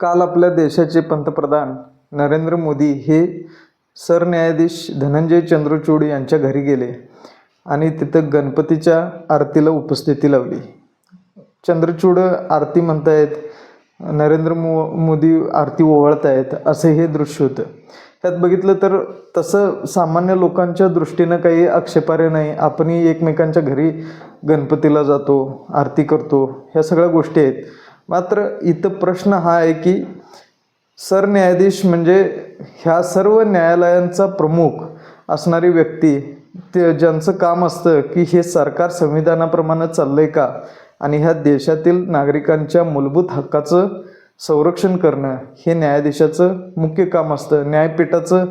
काल आपल्या देशाचे पंतप्रधान नरेंद्र मोदी हे सरन्यायाधीश धनंजय चंद्रचूड यांच्या घरी गेले आणि तिथं गणपतीच्या आरतीला उपस्थिती लावली. चंद्रचूड आरती म्हणतायत नरेंद्र मो मोदी आरती ओवाळत आहेत असं हे दृश्य होतं. त्यात बघितलं तर तसं सामान्य लोकांच्या दृष्टीनं काही आक्षेपार्ह नाही. आपणही एकमेकांच्या घरी गणपतीला जातो आरती करतो ह्या सगळ्या गोष्टी आहेत. मात्र इथं प्रश्न हा आहे की सरन्यायाधीश म्हणजे ह्या सर्व न्यायालयांचा प्रमुख असणारी व्यक्ती ते ज्यांचं काम असतं की हे सरकार संविधानाप्रमाणे आहे का? आणि ह्या देशातील नागरिकांच्या मूलभूत हक्काचं संरक्षण करणं हे न्यायाधीशाचं मुख्य काम असतं न्यायपीठाचं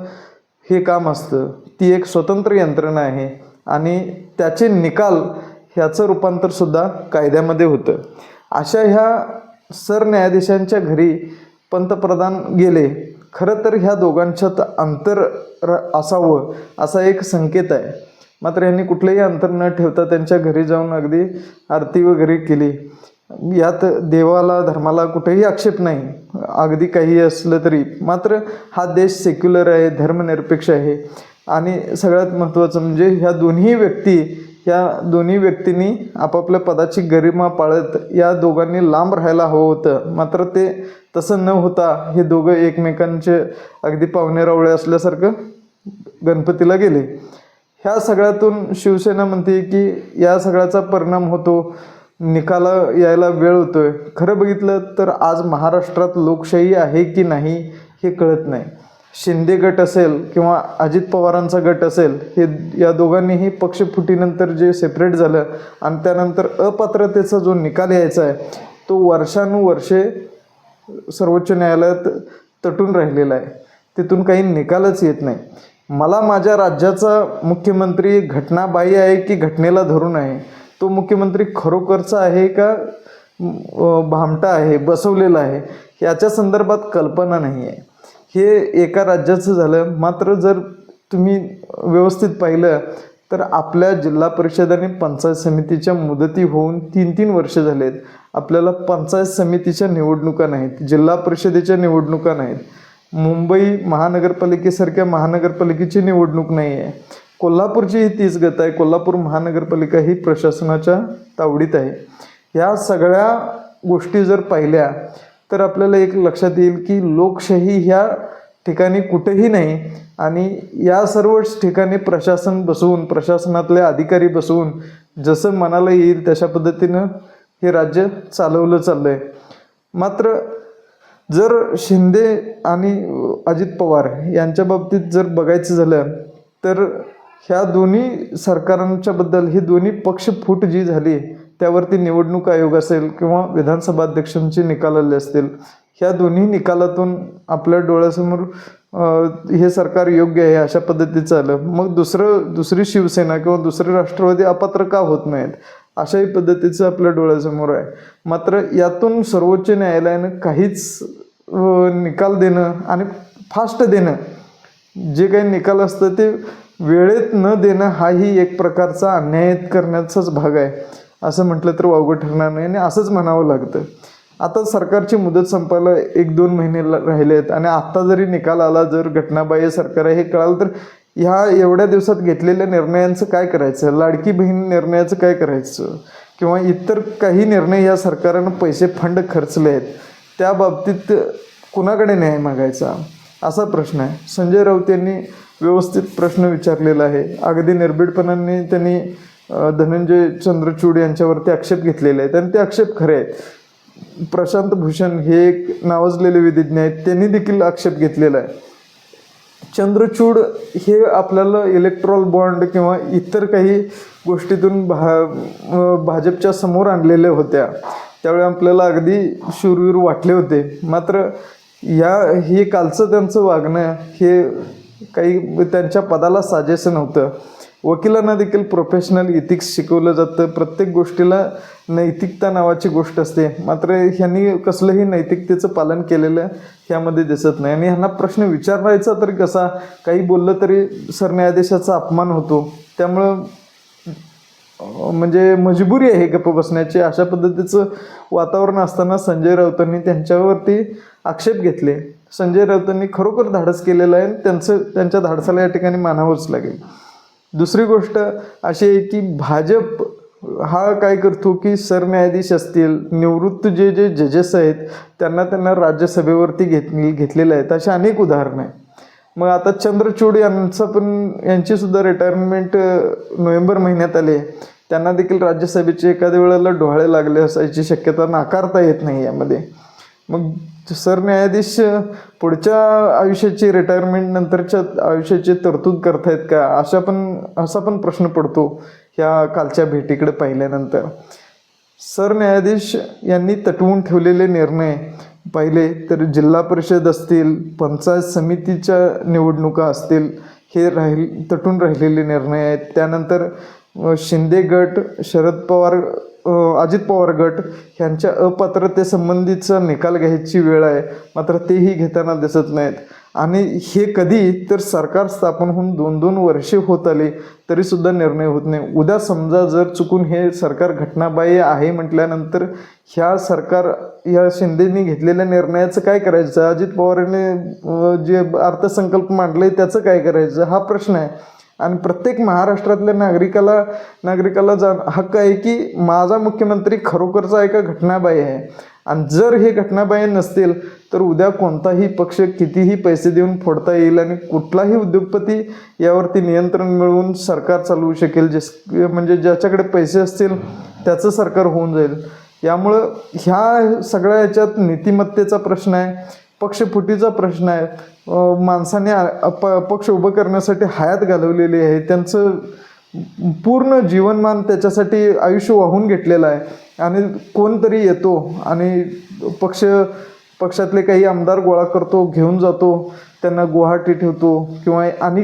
हे काम असतं. ती एक स्वतंत्र यंत्रणा आहे आणि त्याचे निकाल ह्याचं रूपांतरसुद्धा कायद्यामध्ये होतं. अशा ह्या सरन्यायाधीशांच्या घरी पंतप्रधान गेले. खरं तर ह्या दोघांच्यात अंतर र- असावं असा एक संकेत आहे. मात्र यांनी कुठलंही अंतर न ठेवता त्यांच्या घरी जाऊन अगदी आरती वगैरे केली. यात देवाला धर्माला कुठेही आक्षेप नाही. अगदी काही असलं तरी. मात्र हा देश सेक्युलर आहे धर्मनिरपेक्ष आहे. आणि सगळ्यात महत्त्वाचं म्हणजे ह्या दोन्ही व्यक्ती या दोन्ही व्यक्तींनी आपापल्या पदाची गरिमा पाळत या दोघांनी लांब राहायला हवं होतं. मात्र ते तसं न होता हे दोघं एकमेकांचे अगदी पाहुणेरावळे असल्यासारखं गणपतीला गेले. ह्या सगळ्यातून शिवसेना म्हणते की या सगळ्याचा परिणाम होतो. निकाला यायला वेळ होतोय. खरं बघितलं तर आज महाराष्ट्रात लोकशाही आहे की नाही हे कळत नाही. शिंदे गट असेल किंवा अजित पवारांचा गट असेल हे या दोघांनीही पक्षफुटीनंतर जे सेपरेट झालं आणि त्यानंतर अपात्रतेचा जो निकाल यायचा आहे तो वर्षानुवर्षे सर्वोच्च न्यायालयात तटून राहिलेला आहे. तिथून काही निकालच येत नाही. मला माझ्या राज्याचा मुख्यमंत्री घटनाबाह्य आहे की घटनेला धरून आहे? तो मुख्यमंत्री खरोखरचा आहे का भामटा आहे बसवलेला आहे? याच्या संदर्भात कल्पना नाही आहे हे एका राज्याचं झालं. मात्र जर तुम्ही व्यवस्थित पाहिलं तर आपल्या जिल्हा परिषद आणि पंचायत समितीच्या मुदती होऊन तीन तीन वर्ष झालेत. आपल्याला पंचायत समितीच्या निवडणुका नाहीत जिल्हा परिषदेच्या निवडणुका नाहीत. मुंबई महानगरपालिकेसारख्या महानगरपालिकेची निवडणूक नाही आहे कोल्हापूरची ही तीच गत आहे. कोल्हापूर महानगरपालिका ही प्रशासनाच्या तावडीत आहे. ह्या सगळ्या गोष्टी जर पाहिल्या तर आपल्याला एक लक्षात येईल की लोकशाही ह्या ठिकाणी कुठेही नाही आणि या सर्वच ठिकाणी प्रशासन बसवून प्रशासनातले अधिकारी बसवून जसं मनाला येईल तशा पद्धतीनं हे राज्य चालवलं चाललं आहे मात्र जर शिंदे आणि अजित पवार यांच्या बाबतीत जर बघायचं झालं तर ह्या दोन्ही सरकारांच्याबद्दल ही दोन्ही पक्ष फूट जी झाली त्यावरती निवडणूक आयोग असेल किंवा विधानसभा अध्यक्षांचे निकाल आले असतील ह्या दोन्ही निकालातून आपल्या डोळ्यासमोर हे सरकार योग्य आहे अशा पद्धतीचं आलं मग दुसरं दुसरी शिवसेना किंवा दुसरे राष्ट्रवादी अपात्र का होत नाहीत? अशाही पद्धतीचं आपल्या डोळ्यासमोर आहे. मात्र यातून सर्वोच्च न्यायालयानं काहीच निकाल देणं आणि फास्ट देणं जे काही निकाल असतं ते वेळेत न देणं हाही एक प्रकारचा अन्याय करण्याचाच भाग आहे. असं म्हटलं तर वावगं ठरणार नाही आणि असंच म्हणावं लागतं. आता सरकारची मुदत संपायला एक दोन महिने राहिले आहेत आणि आत्ता जरी निकाल आला जर घटनाबाह्य सरकार आहे हे कळालं तर ह्या एवढ्या दिवसात घेतलेल्या निर्णयांचं काय करायचं? लाडकी बहीण निर्णयाचं काय करायचं? किंवा इतर काही निर्णय या सरकारनं पैसे फंड खर्चले आहेत त्या बाबतीत कुणाकडे न्याय मागायचा? असा प्रश्न आहे. संजय राऊत यांनी व्यवस्थित प्रश्न विचारलेला आहे. अगदी निर्भीडपणाने त्यांनी धनंजय चंद्रचूड यांच्यावरती आक्षेप घेतलेले आहेत. आणि ते आक्षेप खरे आहेत. प्रशांत भूषण हे एक नावाजलेले विधिज्ञ आहेत. त्यांनी देखील आक्षेप घेतलेला आहे. चंद्रचूड हे आपल्याला इलेक्ट्रॉल बॉन्ड किंवा इतर काही गोष्टीतून भा भाजपच्या समोर आणलेल्या होत्या. त्यावेळी आपल्याला अगदी शूरवीर वाटले होते. मात्र या हे कालचं त्यांचं वागणं हे काही त्यांच्या पदाला साजेसं नव्हतं. वकिलांना देखील प्रोफेशनल इथिक्स शिकवलं जातं. प्रत्येक गोष्टीला नैतिकता नावाची गोष्ट असते. मात्र ह्यांनी कसलंही नैतिकतेचं पालन केलेलं ह्यामध्ये दिसत नाही. आणि ह्यांना प्रश्न विचारायचा तरी कसा? काही बोललं तरी सरन्यायाधीशाचा अपमान होतो. त्यामुळं म्हणजे मजबुरी आहे गप्प बसण्याची. अशा पद्धतीचं वातावरण असताना संजय राऊतांनी त्यांच्यावरती आक्षेप घेतले. संजय राऊतांनी खरोखर धाडस केलेलं आहे त्यांचं त्यांच्या धाडसाला या ठिकाणी मानावंच लागेल. दुसरी गोष्ट अशी आहे की भाजप हा काय करतो की सरन्यायाधीश असतील निवृत्त जे जे जजेस आहेत त्यांना त्यांना राज्यसभेवरती घेत घेतलेले आहेत. अशी अनेक उदाहरणं आहेत. मग आता चंद्रचूड यांचं पण यांचीसुद्धा रिटायरमेंट नोव्हेंबर महिन्यात आले आहे. त्यांना देखील राज्यसभेचे एखाद्या वेळेला डोहाळे लागले असायची शक्यता नाकारता येत नाही यामध्ये. मग सरन्यायाधीश पुढच्या आयुष्याची रिटायरमेंट नंतरच्या आयुष्याची तरतूद करतायत का? अशा पण असा पण प्रश्न पडतो ह्या कालच्या भेटीकडे पाहिल्यानंतर. सरन्यायाधीश यांनी तटवून ठेवलेले निर्णय पाहिले तर जिल्हा परिषद असतील पंचायत समितीच्या निवडणुका असतील हे राहील तटून राहिलेले निर्णय आहेत. त्यानंतर शिंदे गट शरद पवार अजित पवार गट ह्यांच्या अपात्रतेसंबंधीचा निकाल घ्यायची वेळ आहे. मात्र तेही घेताना दिसत नाहीत. आणि हे कधी तर सरकार स्थापन होऊन दोन दोन वर्षे होत आली तरीसुद्धा निर्णय होत नाही. उद्या समजा जर चुकून हे सरकार घटनाबाह्य आहे म्हटल्यानंतर ह्या सरकार या शिंदेनी घेतलेल्या निर्णयाचं काय करायचं? अजित पवारांनी जे अर्थसंकल्प मांडले त्याचं काय करायचं? हा प्रश्न आहे. आणि प्रत्येक महाराष्ट्रातल्या नागरिकाला नागरिकाला जाण हक्क आहे की माझा मुख्यमंत्री खरोखरचा एका घटनाबाई घटनाबाह्य आहे. आणि जर हे घटनाबाह्य नसतील तर उद्या कोणताही पक्ष कितीही पैसे देऊन फोडता येईल आणि कुठलाही उद्योगपती यावरती नियंत्रण मिळवून सरकार चालवू शकेल जस म्हणजे ज्याच्याकडे पैसे असतील त्याचं सरकार होऊन जाईल. यामुळं ह्या सगळ्या याच्यात नीतिमत्तेचा प्रश्न आहे. पक्षफुटीचा प्रश्न आहे. माणसाने प पक्ष उभं करण्यासाठी हयात घालवलेली आहे. त्यांचं पूर्ण जीवनमान त्याच्यासाठी आयुष्य वाहून घेतलेलं आहे. आणि कोणतरी येतो आणि पक्ष पक्षातले काही आमदार गोळा करतो घेऊन जातो त्यांना गुवाहाटी ठेवतो किंवा आणि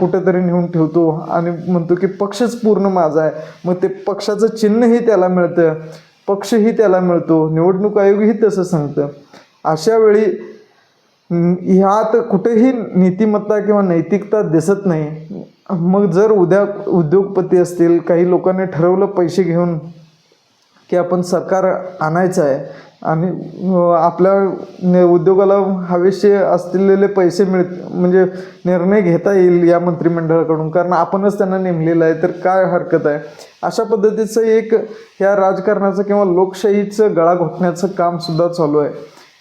कुठेतरी नेऊन ठेवतो आणि म्हणतो की पक्षच पूर्ण माझा आहे. मग ते पक्षाचं चिन्हही त्याला मिळतं. पक्षही त्याला मिळतो. निवडणूक आयोगही तसं सांगतं. अशा वेळी ह्यात कुठेही नीतिमत्ता किंवा नैतिकता दिसत नाही. मग जर उद्या उद्योगपती असतील काही लोकांनी ठरवलं पैसे घेऊन की आपण सरकार आणायचं आहे आणि आपल्या उद्योगाला हवेशी असलेले पैसे मिळ म्हणजे निर्णय घेता येईल या मंत्रिमंडळाकडून कारण आपणच त्यांना नेमलेलं आहे तर काय हरकत आहे? अशा पद्धतीचं एक ह्या राजकारणाचं किंवा लोकशाहीचं गळा घोटण्याचं कामसुद्धा चालू आहे.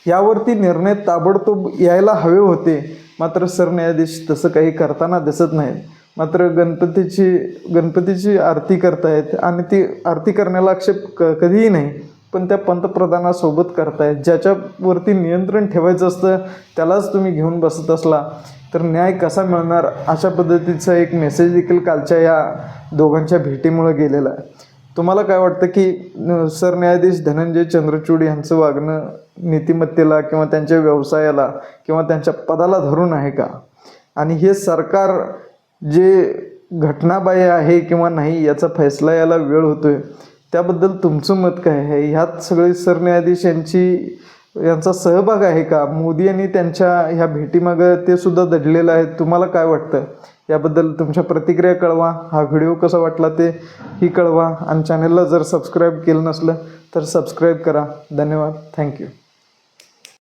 यावरती निर्णय ताबडतोब यायला हवे होते. मात्र सरन्यायाधीश तसं काही करताना दिसत नाहीत. मात्र गणपतीची गणपतीची आरती करतायत आणि ती आरती करण्याला आक्षेप क कधीही नाही. पण त्या पंतप्रधानासोबत करतायत. ज्याच्यावरती नियंत्रण ठेवायचं असतं त्यालाच तुम्ही घेऊन बसत असला तर न्याय कसा मिळणार अशा पद्धतीचा एक मेसेज देखील कालच्या या दोघांच्या भेटीमुळे गेलेला आहे. तुम्हाला काय वाटतं की सरन्यायाधीश धनंजय चंद्रचूड यांचं वागणं नीतिमत्तेला किंवा त्यांच्या व्यवसायाला किंवा त्यांच्या पदाला धरून आहे का? आणि हे सरकार जे घटनाबाह्य आहे किंवा नाही याचा फैसला यायला वेळ होतोय त्याबद्दल तुमचं मत काय आहे? ह्यात सगळे सरन्यायाधीश यांची यांचा सहभाग आहे का? मोदी यांनी त्यांच्या ह्या भेटीमागं ते सुद्धा दडलेलं आहे. तुम्हाला काय वाटतं? याबद्दल तुमच्या प्रतिक्रिया कळवा. हा व्हिडिओ कसा वाटला ते ही कळवा. आणि चॅनलला जर सबस्क्राईब केलं नसलं तर सबस्क्राईब करा. धन्यवाद. थँक्यू